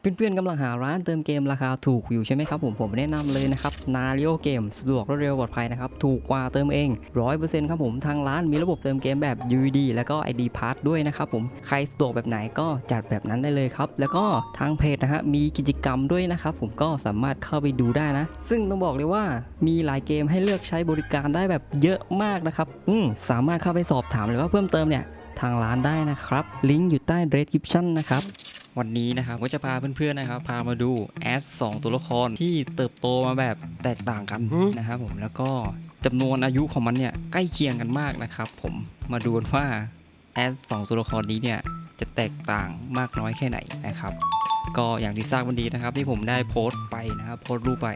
เพื่อนๆกำลังหาร้านเติมเกมราคาถูกอยู่ใช่ไหมครับผมผมแนะนำเลยนะครับนาริโอเกมสะดวกรวดเร็วปลอดภัยนะครับถูกกว่าเติมเอง 100%ครับผมทางร้านมีระบบเติมเกมแบบ UD แล้วก็ ID Pass ด้วยนะครับผมใครสะดวกแบบไหนก็จัดแบบนั้นได้เลยครับ แล้วก็ทางเพจนะฮะมีกิจกรรมด้วยนะครับผมก็สามารถเข้าไปดูได้นะ ซึ่งต้องบอกเลยว่ามีหลายเกมให้เลือกใช้บริการได้แบบเยอะมากนะครับอืมสามารถเข้าไปสอบถามหรือว่าเพิ่มเติมเนี่ยทางร้านได้นะครับลิงก์อยู่ใต้ description นะครับ วันนี้นะครับก็จะพาเพื่อนๆนะครับ พามาดูแอด2ตัวละครที่เติบโตมาแบบแตกต่างกันนะครับผมแล้วก็จำนวนอายุของมันเนี่ยใกล้เคียงกันมากนะครับ ผมมาดูว่าแอด2ตัวละครนี้เนี่ยจะแตกต่างมากน้อยแค่ไหนนะครับ ก็อย่างที่ทราบวันดีนะครับ ที่ผมได้โพสต์ไปนะครับโพสต์รูปไป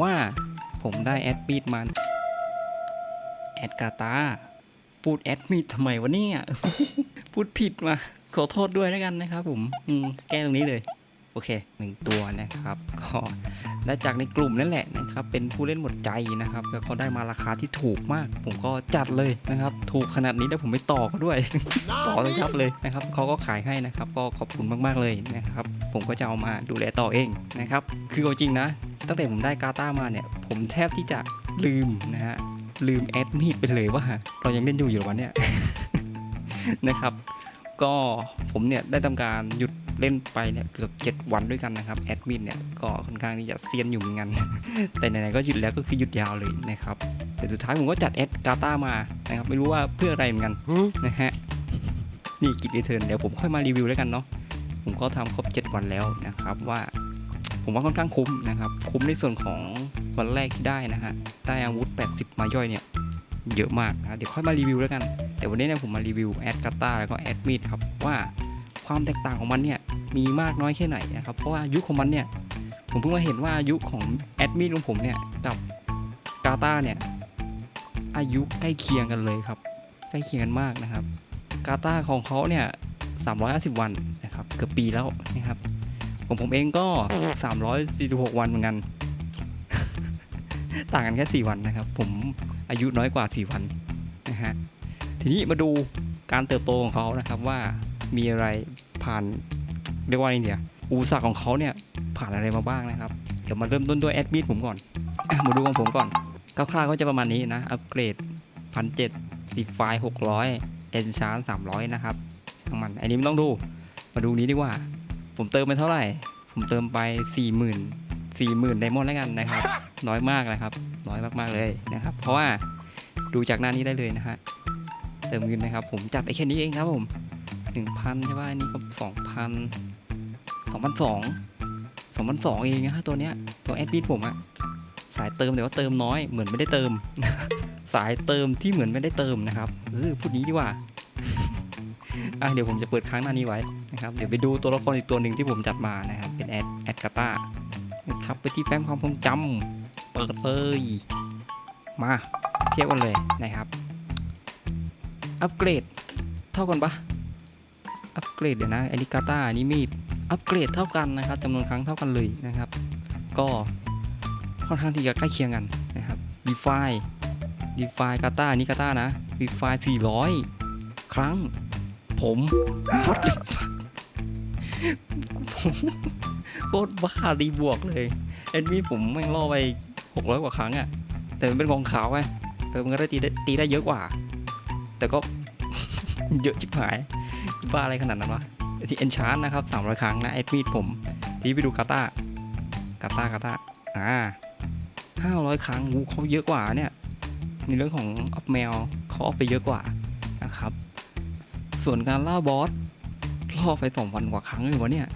ว่าผมได้แอดมิดมันแอดกาตาพูดแอดมิดทำไมวะเนี่ยพูดผิดมา ขอโทษด้วยแล้วกันนะครับผมอืมแก้ตรงนี้เลย โอเคหนึ่งตัวนะครับ ก็ได้จากในกลุ่มนั่นแหละนะครับ เป็นผู้เล่นหมดใจนะครับ แล้วก็ได้มาราคาที่ถูกมาก ผมก็จัดเลยนะครับ ถูกขนาดนี้แล้วผมไม่ต่อก็ด้วย ต่อเลยยับเลยนะครับเขาก็ขายให้นะครับ ก็ขอบคุณมากๆเลยนะครับ ผมก็จะเอามาดูแลต่อเองนะครับ คือเอาจริงนะ ตั้งแต่ผมได้กาตามาเนี่ย ผมแทบที่จะลืมนะฮะลืมแอดมิดไปเลยว่าเรายังเล่นอยู่อยู่หรอวะเนี่ยนะครับ ก็ผมเนี่ยได้ทำการหยุดเล่นไปเนี่ยเกือบ 7 วันด้วยกันนะครับแอดมินเนี่ยก็ค่อนข้างที่จะเซียนอยู่เหมือนกัน แต่ไหนๆก็หยุดแล้วก็คือหยุดยาวเลยนะครับ แต่สุดท้ายผมก็จัดแอดกาตามานะครับไม่รู้ว่าเพื่ออะไรเหมือนกันนะฮะนี่กิจรีเทิร์นเดี๋ยวผมค่อยมารีวิวแล้วกันเนาะผมก็ทำครบ 7 วันแล้วนะครับว่า ผมว่าค่อนข้างคุ้มนะครับ คุ้มในส่วนของวันแรกที่ได้นะฮะได้อาวุธ 80 มาย่อยเนี่ย เยอะมากนะเดี๋ยวค่อยมารีวิวแล้วกัน แต่วันนี้เนี่ยผมมารีวิวแอดกาตาแล้วก็แอดมิดครับว่าความแตกต่างของมันเนี่ยมีมากน้อยแค่ไหนนะครับเพราะว่าอายุของมันเนี่ยผมเพิ่งมาเห็นว่าอายุของแอดมิดของผมเนี่ยกับกาตาเนี่ยอายุใกล้เคียงกันเลยครับ ใกล้เคียงกันมากนะครับกาตาของเขาเนี่ย350 วันนะครับเกือบปีแล้วนะครับของผมเองก็ 346 วันเหมือนกัน ต่างกันแค่ 4 วันนะครับ ผมอายุน้อยกว่า 4 วันนะฮะทีนี้มาดูการเติบโตของเขานะครับว่ามีอะไรผ่านเรียกว่าอะไรเนี่ยอุปสรรคของเขาเนี่ยผ่านอะไรมาบ้างนะครับเดี๋ยวมาเริ่มต้นด้วยแอดมิดผมก่อนมาดูของผมก่อนคร่าวๆก็จะประมาณนี้นะอัปเกรดพันเจ็ดดีไฟหกร้อยเอนชานสามร้อยนะครับช่างมันอันนี้ไม่ต้องดู มาดูนี้ดีกว่า ผมเติมไปเท่าไหร่ ผมเติมไปสี่หมื่น สี่หมื่นไดมอนด์แล้วกันนะครับ น้อยมากนะครับ น้อยมากๆเลยนะครับ เพราะว่าดูจากหน้านี้ได้เลยนะฮะเติมเงินนะครับ ผมจัดไปแค่นี้เองครับผมหนึ่งพันใช่ป่ะอันนี้ก็สองพันสองพันสองสองพันสองเองนะฮะตัวเนี้ยตัวแอดมินผมอะสายเติมแต่ว่าเติมน้อยเหมือนไม่ได้เติม สายเติมที่เหมือนไม่ได้เติมนะครับเออพูดนี้ดีกว่าอะเดี๋ยวผมจะเปิดค้างหน้านี้ไว้นะครับ เดี๋ยวไปดูตัวละครอีกตัวหนึ่งที่ผมจัดมานะครับ เป็นแอดแอดกาตา ครับไปที่แฟ้มความทรงจำเปิดเลย มาเทียบกันเลยนะครับ อัปเกรดเท่ากันปะอัปเกรดเดี๋ยวนะอลิกาตาอันนี้มีดอัปเกรดเท่ากันนะครับจำนวนครั้งเท่ากันเลยนะครับ ก็ค่อนข้างที่จะใกล้เคียงกันนะครับดีฟายดีฟกาตานี้กาตานะดีฟาย400 ครั้ง ผม what the fuck ผม คตรบ้ารีบวกเลยเอ็นมีผมแม่งล่อไป600กว่าครั้งอะแต่มันเป็นของขาวไงเออมันก็ได้ตีได้ตีได้เยอะกว่า แต่ก็ เยอะชิบหายบ้าอะไรขนาดนั้นวะที่เอนชานนะครับ300ครั้งนะไอ้มีดผมที่ไปดูกาตากาตากาตาอ่า500ครั้งงูเขาเยอะกว่าเนี่ยในเรื่องของอัพแมวเขาเอาไปเยอะกว่านะครับ ส่วนการล่าบอสล่อไป2,000กว่าครั้งเลยวะเนี่ย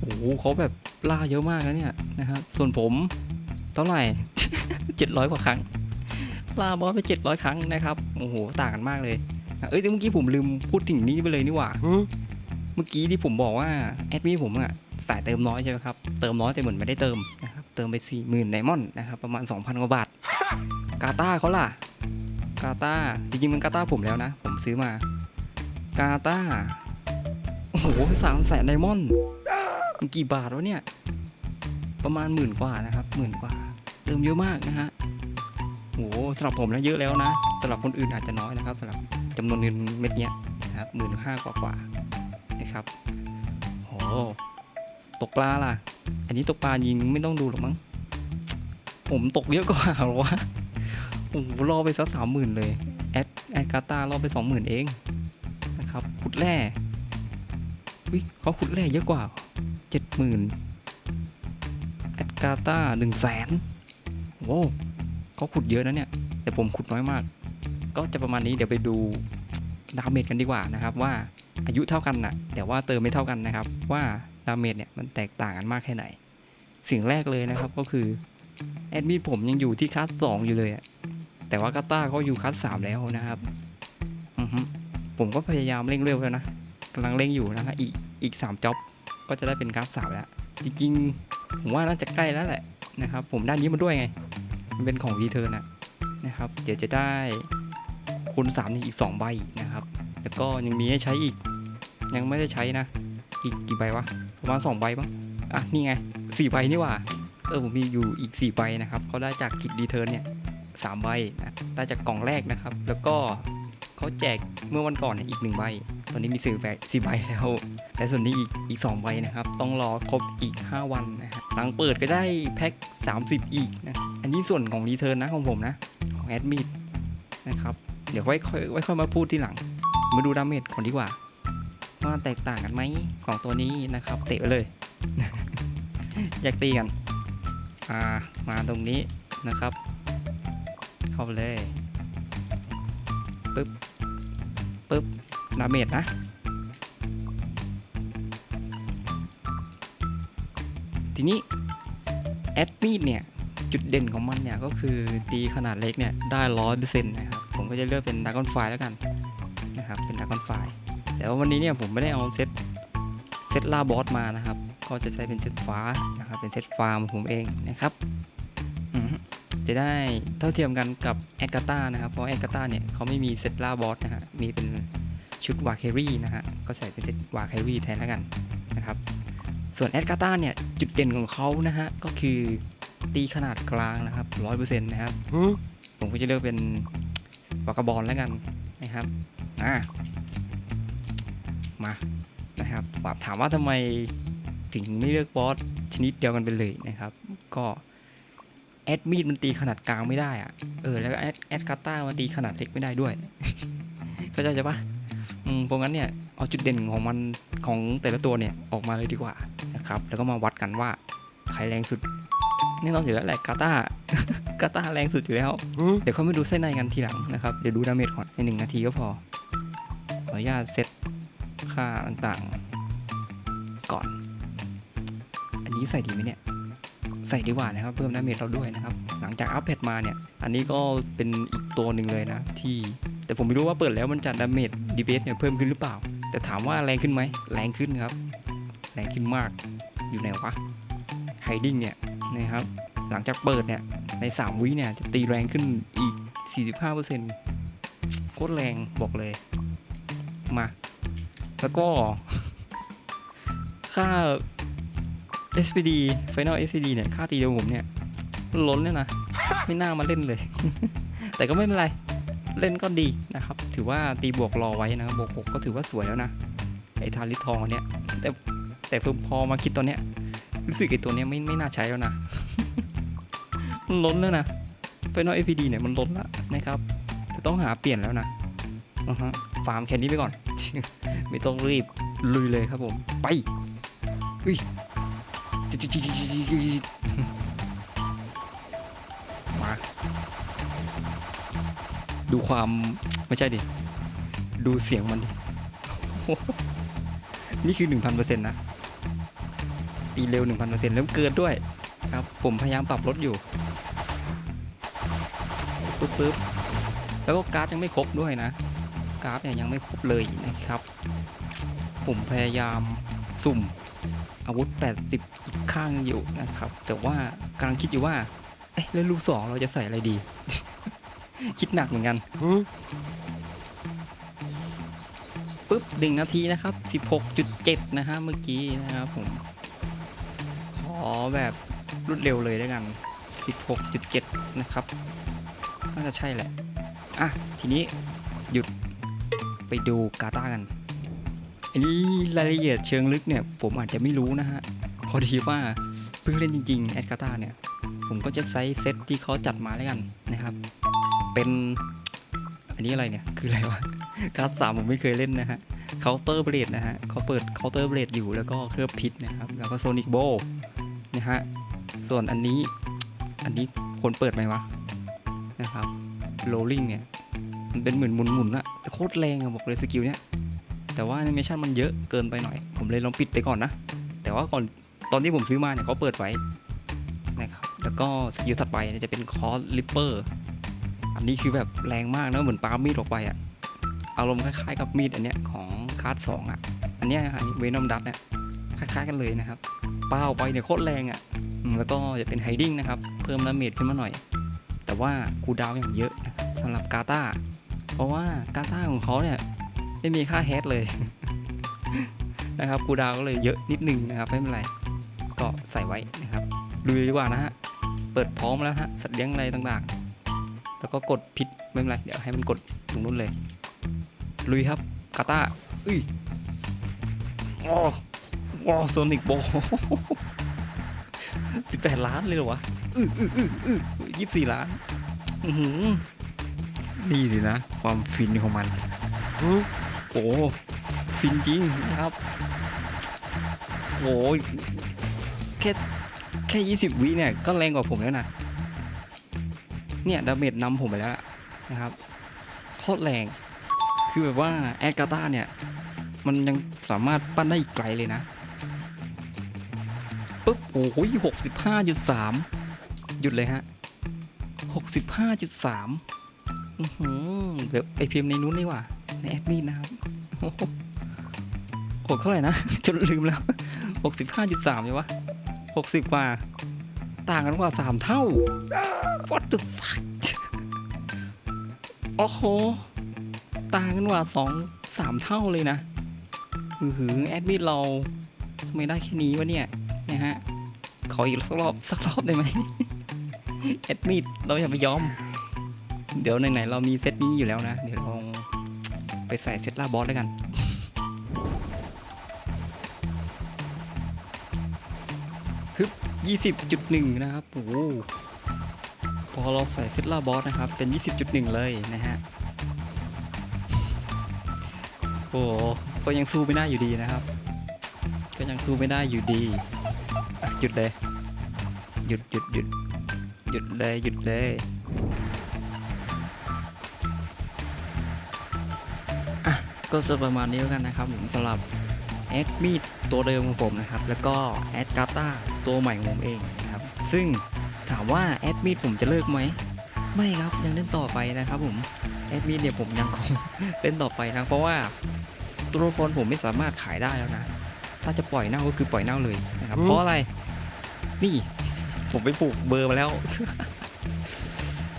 โอ้โหเขาแบบล่าเยอะมากนะเนี่ยนะครับส่วนผมเท่าไหร่700กว่าครั้งล่าบอสไป700ครั้งนะครับโอ้โหต่างกันมากเลยเอ้ยแต่เมื่อกี้ผมลืมพูดถึงนี้ไปเลยนี่หว่าเมื่อกี้ที่ผมบอกว่าแอดมินผมอะสายเติมน้อยใช่ไหมครับเติมน้อยแต่เหมือนไม่ได้เติมนะครับเติมไป4 0,000ไดมอนด์นะครับประมาณ 2,000กว่าบาทกาตาเขาล่ะกาตาจริงๆมันกาตาผมแล้วนะ ผมซื้อมากาตาโอ้โหสามแสนไดมอนด์ มันกี่บาทวะเนี่ย ประมาณหมื่นกว่านะครับหมื่นกว่า เติมเยอะมากนะฮะโหสำหรับผมนะเยอะแล้วนะสำหรับคนอื่นอาจจะน้อยนะครับสำหรับจำนวนเงินเม็ดเนี้ยนะครับหมื่นห้ากว่ากว่านะครับโอ้โหตกปลาล่ะ อันนี้ตกปลายิงไม่ต้องดูหรอกมั้งผมตกเยอะกว่าหรอวะโอ้โหรอไปสักสามหมื่นเลยแอดแอดกาตารอไปสองหมื่นเองนะครับขุดแร่วิเขาขุดแร่เยอะกว่า เจ็ดหมื่นแอดกาตาหนึ่งแสนโว้เขาขุดเยอะนะเนี่ย แต่ผมขุดน้อยมาก ก็จะประมาณนี้เดี๋ยวไปดูดาเมจกันดีกว่านะครับ ว่าอายุเท่ากันนะแต่ว่าเติมไม่เท่ากันนะครับ ว่าดาเมจเนี่ยมันแตกต่างกันมากแค่ไหน สิ่งแรกเลยนะครับก็คือแอดมิดผมยังอยู่ที่คัสสองอยู่เลยอะแต่ว่ากาต้าเขาอยู่คัสสามแล้วนะครับผมก็พยายามเร่งเร็วแล้วนะกำลังเร่งอยู่นะครับอีกอีกสามจ็อบ ก็จะได้เป็นคัสสามแล้ว จริงๆ ผมว่าน่าจะใกล้แล้วแหละนะครับ ผมด้านนี้มาด้วยไง มันเป็นของรีเทิร์นะนะครับ เดี๋ยวจะได้คูณสามนี่อีก 2 ใบนะครับ แล้วก็ยังมีให้ใช้อีก ยังไม่ได้ใช้นะ อีกกี่ใบวะ ประมาณ 2 ใบมั้งอะ นี่ไง 4 ใบนี่ว่า เออ ผมมีอยู่อีก 4 ใบนะครับก็ได้จากกิจรีเทิร์นเนี่ยสามใบนะ ได้จากกล่องแรกนะครับ แล้วก็เขาแจกเมื่อวันก่อนเนี่ยอีก1ใบ ตอนนี้มีสื่อแบสี่ใบแล้ว และส่วนนี้อีกอีก2ใบนะครับ ต้องรอครบอีก 5 วันนะฮะหลังเปิดก็ได้แพ็ค30 อีกนะอันนี้ส่วนของรีเทิร์นนะของผมนะของแอดมิดนะครับเดี๋ยวไว้ค่อยไว้ค่อยมาพูดทีหลัง มาดูดาเมจก่อนดีกว่าว่าแตกต่างกันไหมของตัวนี้นะครับ เตะไปเลย อยากตีกันอ่ามาตรงนี้นะครับ เข้าไปเลยปึ๊บปึ๊บดาเมจนะ ทีนี้แอดมิดเนี่ยจุดเด่นของมันเนี่ยก็คือตีขนาดเล็กเนี่ยได้ร้อยเปอร์เซ็นต์นะครับผมก็จะเลือกเป็นดากอนไฟแล้วกันนะครับเป็นดากอนไฟแต่ว่าวันนี้เนี่ยผมไม่ได้เอาเซตเซตล่าบอสมานะครับ ก็จะใช้เป็นเซตฟ้านะครับเป็นเซตฟาร์มผมเองนะครับจะได้เท่าเทียมกันกับแอดกาตานะครับเพราะแอดกาตาเนี่ยเขาไม่มีเซตล่าบอสนะฮะมีเป็นชุดวาเครี่นะฮะก็ใส่เป็นเซตวาเครี่แทนแล้วกันนะครับ ส่วนแอดกาตาเนี่ย จุดเด่นของเขานะฮะ ก็คือตีขนาดกลางนะครับร้อยเปอร์เซ็นต์นะครับ ผมก็จะเลือกเป็นวากาบอลแล้วกันนะครับ อ่า มา นะครับถามว่าทำไมถึงไม่เลือกบอสชนิดเดียวกันไปเลยนะครับ ก็แอดมีดมันตีขนาดกลางไม่ได้อะเออ แล้วก็แอดแอดกาต้ามันตีขนาดเล็กไม่ได้ด้วย เข้าใจใช่ปะอืมเพราะงั้นเนี่ย เอาจุดเด่นของมันของแต่ละตัวเนี่ยออกมาเลยดีกว่า นะครับ แล้วก็มาวัดกันว่าใครแรงสุดแน่นอนอยู่แล้วแหละกาตากาตาแรงสุดอยู่แล้ว เดี๋ยวเขามาดูเส้นในกันทีหลังนะครับ เดี๋ยวดูดาเมจก่อนในหนึ่งนาทีก็พอ ขออนุญาตเซตค่าต่างๆ ก่อน อันนี้ใส่ดีไหมเนี่ย ใส่ดีกว่านะครับ เพิ่มดาเมจเราด้วยนะครับ หลังจากอัพเพจมาเนี่ย อันนี้ก็เป็นอีกตัวหนึ่งเลยนะที่ แต่ผมไม่รู้ว่าเปิดแล้วมันจะดาเมจดีเบสเนี่ยเพิ่มขึ้นหรือเปล่า แต่ถามว่าแรงขึ้นไหมแรงขึ้นครับแร งขึ้นมากอยู่ไหนวะไฮดิ้งเนี่ยนะครับหลังจากเปิดเนี่ยใน 3 วิเนี่ยจะตีแรงขึ้นอีก 45%โคตรแรงบอกเลยมา แล้วก็ ค่า SPD Final SPD เนี่ย ค่าตีเดียวผมเนี่ย ล้นเนี่ยนะ ไม่น่ามาเล่นเลย แต่ก็ไม่เป็นไร เล่นก็ดีนะครับ ถือว่าตีบวกรอไว้นะครับบวกหกก็ถือว่าสวยแล้วนะ ไอทาริทองเนี่ย แต่ แต่เพิ่มพอมาคิดตอนเนี้ยรู้สึกไอ้ตัวเนี้ยไม่ไม่น่าใช้แล้วนะ มันล้นแล้วนะ Final APD เนี่ยมันล้นแล้วนะครับ จะต้องหาเปลี่ยนแล้วนะอือฮะฟาร์มแค่นี้ไปก่อน ไม่ต้องรีบลุยเลยครับผม ไปเฮ้ยจิจิจิจิมาดูความไม่ใช่ดิ ดูเสียงมันดิ นี่คือ1,000%นะ ตีเร็ว 1,000%แล้วเกินด้วยครับ ผมพยายามปรับลดอยู่ปึ๊บปึ๊บแล้วก็การ์ดยังไม่ครบด้วยนะ การ์ดเนี่ยยังไม่ครบเลยนะครับ ผมพยายามสุ่มอาวุธ 80 อีกข้างอยู่นะครับ แต่ว่ากำลังคิดอยู่ว่า เอ๊ะแล้วลูกสองเราจะใส่อะไรดี คิดหนักเหมือนกันปึ๊บหนึ่งนาทีนะครับ 16.7 นะฮะเมื่อกี้นะครับผมขอ แบบรวดเร็วเลยแล้วกัน 16.7 นะครับ น่าจะใช่แหละ อะ ทีนี้หยุดไปดูกาตากัน อันนี้รายละเอียดเชิงลึกเนี่ย ผมอาจจะไม่รู้นะฮะ พอดีว่าเพิ่งเล่นจริงๆ แอดกาตาเนี่ย ผมก็จะใช้เซตที่เขาจัดมาแล้วกันนะครับ เป็น อันนี้อะไรเนี่ย คืออะไรวะการ์ดสามผมไม่เคยเล่นนะฮะเคาน์เตอร์เบลดนะฮะเขาเปิดเคาน์เตอร์เบลดอยู่แล้วก็เคลือบพิษนะครับ แล้วก็โซนิกโบ นะฮะ ส่วนอันนี้อันนี้คนเปิดไหมวะนะครับโรลลิงเนี่ยมันเป็นเหมือนหมุนๆอะแต่โคตรแรงอะบอกเลยสกิลเนี้ยแต่ว่าแอนิเมชันมันเยอะเกินไปหน่อย ผมเลยลองปิดไปก่อนนะ แต่ว่าก่อนตอนที่ผมซื้อมาเนี่ยเขาเปิดไว้นะครับแล้วก็สกิลถัดไปจะเป็นคอร์ลิปเปอร์อันนี้คือแบบแรงมากนะเหมือนปามีดออกไปอะอารมณ์คล้ายๆกับมีดอันเนี้ยของคาร์ดสองอะอันเนี้ยเวนอมดัตเนี่ยคล้ายๆกันเลยนะครับ ปาออกไปเนี่ยโคตรแรงอะอืมแล้วก็จะเป็นไฮดิ้งนะครับ เพิ่มดาเมจขึ้นมาหน่อย แต่ว่าคูดาวอย่างเยอะนะครับสำหรับกาตาเพราะว่ากาตาของเขาเนี่ยไม่มีค่าแฮดเลยนะครับคูดาวก็เลยเยอะนิดนึงนะครับไม่เป็นไรก็ใส่ไว้นะครับดูดีกว่านะฮะเปิดพร้อมแล้วฮะสัตว์เลี้ยงอะไรต่างๆ แล้วก็กดพิษไม่เป็นไรเดี๋ยวให้มันกดตรงนู้นเลยลุยครับกาตาอุ้ยว้า วว้าวโซนิกโบสิบแปดล้านเลยเหรอวะยี่สิบสี่ล้านนี่สินะ ความฟินของมัน โอ้ฟินจริงนะครับโอ้ยแค่แค่ยี่สิบวิเนี่ย ก็แรงกว่าผมแล้วนะ เนี่ยดาเมจนำผมไปแล้วนะครับโคตรแรง คือแบบว่าแอดกาตาเนี่ย มันยังสามารถปั้นได้อีกไกลเลยนะ ปุ๊บโอ้โหหกสิบห้าจุดสามหยุดเลยฮะหกสิบห้าจุดสามเดี๋ยวไปพิมพ์ในนู้นดีกว่าในแอดมินนะครับหกเท่าไหร่นะ จนลืมแล้วหกสิบห้าจุดสามใช่ปะหกสิบกว่า ต่างกันกว่าสามเท่า what the fuck โอ้โห ต่างกันกว่าสองสามเท่าเลยนะ อือหือแอดมิดเราทำไมได้แค่นี้วะเนี่ย นะฮะ ขออีกสักรอบสักรอบได้ไหมแอดมิดเราอย่าไปยอม เดี๋ยวไหนๆเรามีเซตนี้อยู่แล้วนะ เดี๋ยวลองไปใส่เซตล่าบอสแล้วกันฮึบ20.1 นะครับ โอ้โหพอเราใส่เซตล่าบอสนะครับ เป็น 20.1 เลยนะฮะ โอ้ก็ยังสู้ไม่ได้อยู่ดีนะครับ ก็ยังสู้ไม่ได้อยู่ดี หยุดเลย หยุดหยุดหยุดหยุดเลยหยุดเลยอะก็จะประมาณนี้แล้วกันนะครับผมสำหรับแอดมีดตัวเดิมของผมนะครับ แล้วก็แอดกาตาตัวใหม่ของผมเองนะครับ ซึ่งถามว่าแอดมีดผมจะเลิกไหม ไม่ครับยังเล่นต่อไปนะครับผมแอดมินเนี่ยผมยังคงเล่นต่อไปนะ เพราะว่าตัวละครผมไม่สามารถขายได้แล้วนะ ถ้าจะปล่อยเน่าก็คือปล่อยเน่าเลยนะครับ เพราะอะไร นี่ ผมไปผูกเบอร์มาแล้ว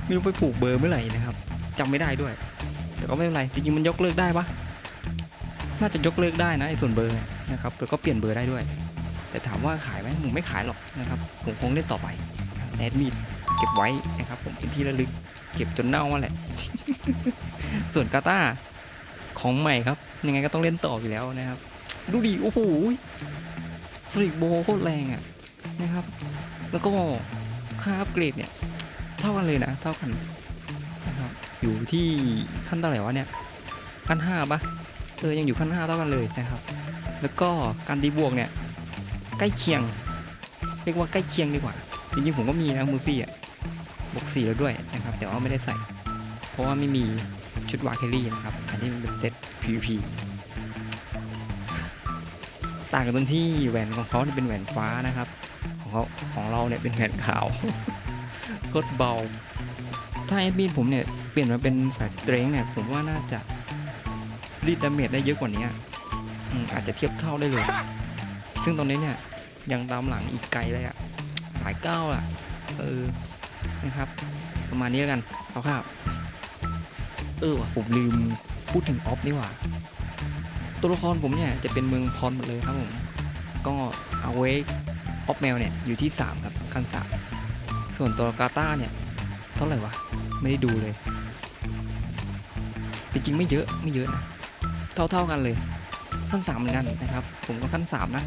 ไม่รู้ไปผูกเบอร์เมื่อไหร่นะครับจำไม่ได้ด้วย แต่ก็ไม่เป็นไรจริงๆมันยกเลิกได้ปะน่าจะยกเลิกได้นะไอ้ส่วนเบอร์นะครับแล้วก็เปลี่ยนเบอร์ได้ด้วย แต่ถามว่าขายไหมผมไม่ขายหรอกนะครับ ผมคงเล่นต่อไปแอดมิดเก็บไว้นะครับ ผมเป็นที่ระลึก เก็บจนเน่ามาแหละ ส่วนกาตาของใหม่ครับ ยังไงก็ต้องเล่นต่ออยู่แล้วนะครับ ดูดิโอ้โหสริกโบโคตรแรงอะ นะครับ แล้วก็ค่าอัปเกรดเนี่ยเท่ากันเลยนะเท่ากันนะครับอยู่ที่ขั้นเท่าไหร่วะเนี่ยขั้นห้าปะเออยังอยู่ขั้นห้าเท่ากันเลยนะครับ แล้วก็การดีบวกเนี่ยใกล้เคียง เรียกว่าใกล้เคียงดีกว่าจริงๆผมก็มีนะมูฟี่อะบวกสี่แล้วด้วยนะครับแต่ว่าไม่ได้ใส่ เพราะว่าไม่มีชุดวาเคลลี่นะครับอันนี้มันเป็นเซต PVP ต่างกันตรงที่แหวนของเขาเนี่ยเป็นแหวนฟ้านะครับ ของเขาของเราเนี่ยเป็นแหวนขาวโคตรเบา ถ้าแอดมินผมเนี่ยเปลี่ยนมาเป็นสายสเตรงเนี่ยผมว่าน่าจะรีดดาเมจได้เยอะกว่านี้อาจจะเทียบเท่าได้เลย ซึ่งตรงนี้เนี่ยยังตามหลังอีกไกลเลยอะหลายก้าวอะเออนะครับ ประมาณนี้แล้วกันเอาครับเออว่ะผมลืมพูดถึงออฟนี่หว่า ตัวละครผมเนี่ยจะเป็นเมืองพรหมดเลยครับผม ก็เอาเวกออฟแมวเนี่ยอยู่ที่ 3 ครับขั้นสามส่วนตัวกาตาเนี่ยเท่าไหร่วะ ไม่ได้ดูเลย จริงๆไม่เยอะไม่เยอะนะเท่าๆกันเลย ขั้นสามเหมือนกันนะครับ ผมก็ขั้นสามนะ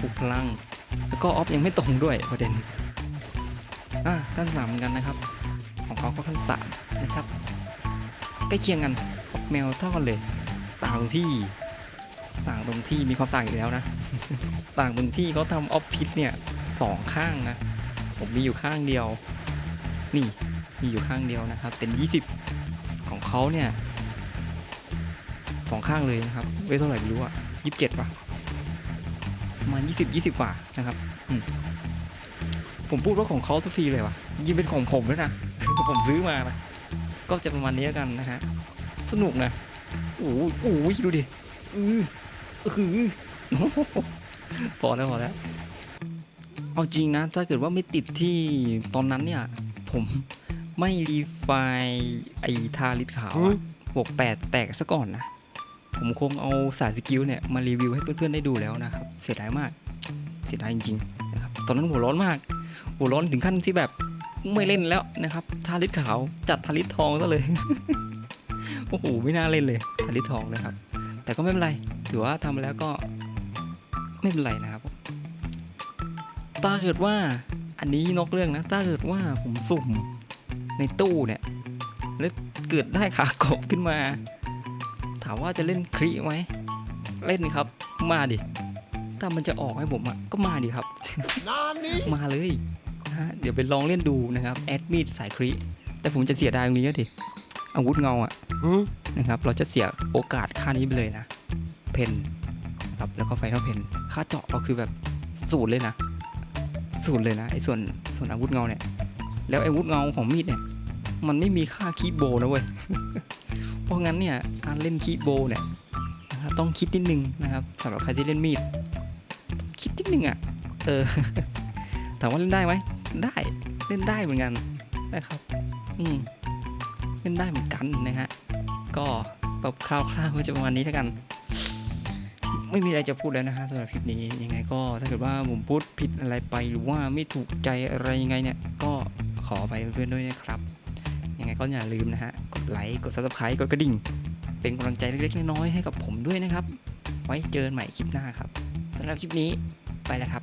ปลุกพลัง แล้วก็ออฟยังไม่ตรงด้วยประเด็นอะขั้นสามเหมือนกันนะครับ ของเขาก็ขั้นสามนะครับใกล้เคียงกันออกแมวเท่ากันเลย ต่างตรงที่ ต่างตรงที่มีความต่างอีกแล้วนะ ต่างตรงที่เขาทำออฟฟิศเนี่ยสองข้างนะ ผมมีอยู่ข้างเดียว นี่มีอยู่ข้างเดียวนะครับ เป็น 20 ของเขาเนี่ยสองข้างเลยนะครับเว้ยเท่าไหร่ไม่รู้อะยี่สิบเจ็ดป่ะประมาณยี่สิบยี่สิบกว่านะครับมผมพูดว่าของเขาทุกทีเลยว่ะยิ่งเป็นของผมด้วยนะผมซื้อมานะก็จะประมาณนี้กันนะฮะสนุกนะ โอ้โหโอ้โหดูดิอืออือพอแล้วพอแล้วเอาจริงนะ ถ้าเกิดว่าไม่ติดที่ตอนนั้นเนี่ย ผมไม่รีไฟล์ไอทาลิดขาวอะบวกแปดแตกซะก่อนนะ ผมคงเอาสายสกิลเนี่ย มารีวิวให้เพื่อนๆได้ดูแล้วนะครับ เสียดายมาก เสียดายจริงๆนะครับ ตอนนั้นหัวร้อนมาก หัวร้อนถึงขั้นที่แบบไม่เล่นแล้วนะครับ ทาลิดขาวจัดทาลิดทองซะเลย โอ้โห ไม่น่าเล่นเลยทาลิดทองนะครับ แต่ก็ไม่เป็นไร ถือว่าทำมาแล้วก็ไม่เป็นไรนะครับ ถ้าเกิดว่าอันนี้นอกเรื่องนะ ถ้าเกิดว่าผมสุ่มในตู้เนี่ย แล้วเกิดได้ขากบขึ้นมา ถามว่าจะเล่นครีไหม เล่นครับ มาดิ ถ้ามันจะออกให้ผมอะก็มาดิครับ มาเลยนะฮะเดี๋ยวไปลองเล่นดูนะครับ แอดมิดสายครีแต่ผมจะเสียดายตรงนี้อะดิ อาวุธเงาอะนะครับ เราจะเสียโอกาสค่านี้ไปเลยนะ เพนครับแล้วก็ไฟนอลเพนค่าเจาะเราคือแบบศูนย์เลยนะศูนย์เลยนะไอ้ส่วนส่วนอาวุธเงาเนี่ย แล้วอาวุธเงาของมีดเนี่ย มันไม่มีค่าคีย์โบว์นะเว้ยเพราะงั้นเนี่ยการเล่นคีย์โบว์เนี่ยนะครับต้องคิดนิดนึงนะครับสำหรับใครที่เล่นมีดต้องคิดนิดนึงอะเออถามว่าเล่นได้ไหมได้เล่นได้เหมือนกันนะครับ อืม เล่นได้เหมือนกันนะฮะก็แบบคร่าวๆก็จะประมาณนี้แล้วกัน ไม่มีอะไรจะพูดแล้วนะฮะสำหรับคลิปนี้ยังไงก็ถ้าเกิดว่าผมพูดผิดอะไรไปหรือว่าไม่ถูกใจอะไรยังไงเนี่ย ก็ขอไปเพื่อนด้วยนะครับยังไงก็อย่าลืมนะฮะกดไลค์กด subscribe กดกระดิ่ง เป็นกำลังใจเล็กๆน้อยๆให้กับผมด้วยนะครับ ไว้เจอกันใหม่คลิปหน้าครับสำหรับคลิปนี้ไปแล้วครับ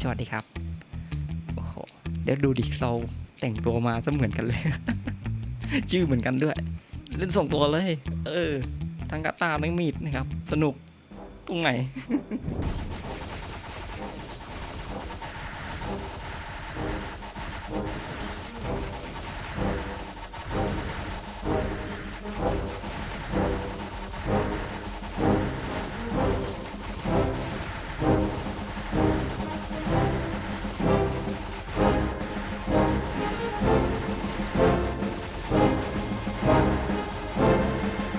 สวัสดีครับโอ้โหเดี๋ยวดูดิเราแต่งตัวมาเสมือนกันเลย ชื่อเหมือนกันด้วย เล่นส่งตัวเลย เออ ทั้งกระตาทั้งมีดนะครับ สนุกตรงไหน